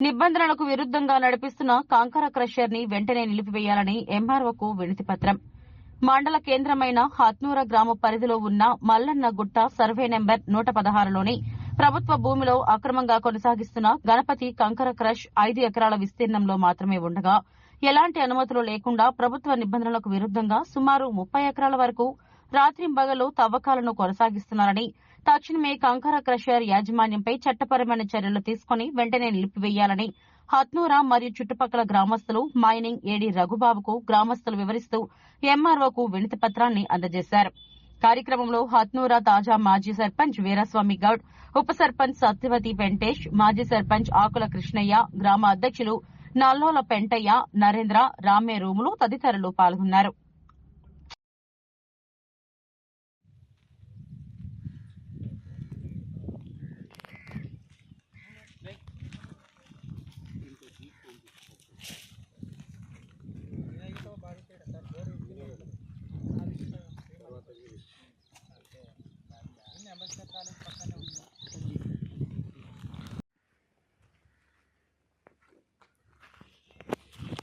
నిబంధనలకు విరుద్దంగా నడిపిస్తున్న కాంకర క్రషర్ని వెంటనే నిలిపివేయాలని ఎంఆర్ఓకు వినతి పత్రం. మండల కేంద్రమైన హత్నూర గ్రామ పరిధిలో ఉన్న మల్లన్న గుట్ట సర్వే నెంబర్ నూట పదహారులోని ప్రభుత్వ భూమిలో అక్రమంగా కొనసాగిస్తున్న గణపతి కంకర క్రష్ ఐదు ఎకరాల విస్తీర్ణంలో మాత్రమే ఉండగా ఎలాంటి అనుమతులు లేకుండా ప్రభుత్వ నిబంధనలకు విరుద్దంగా సుమారు ముప్పై ఎకరాల వరకు రాత్రింబగలు తవ్వకాలను కొనసాగిస్తున్నారని తక్షణమే కంకర క్రషర్ యాజమాన్యంపై చట్టపరమైన చర్యలు తీసుకుని వెంటనే నిలిపివేయాలని హత్నూర మరియు చుట్టుపక్కల గ్రామస్తులు మైనింగ్ ఏడీ రఘుబాబుకు గ్రామస్తులు వివరిస్తూ ఎంఆర్ఓకు వినతి పత్రాన్ని అందజేశారు. కార్యక్రమంలో హత్నూర తాజా మాజీ సర్పంచ్ వీరస్వామి గౌడ్ ఉప సర్పంచ్ సత్యవతి వెంకటేష్ మాజీ సర్పంచ్ ఆకుల కృష్ణయ్య గ్రామ అధ్యక్షులు నల్లోల పెంటయ్య నరేంద్ర రామే రూములు తదితరులు పాల్గొన్నారు.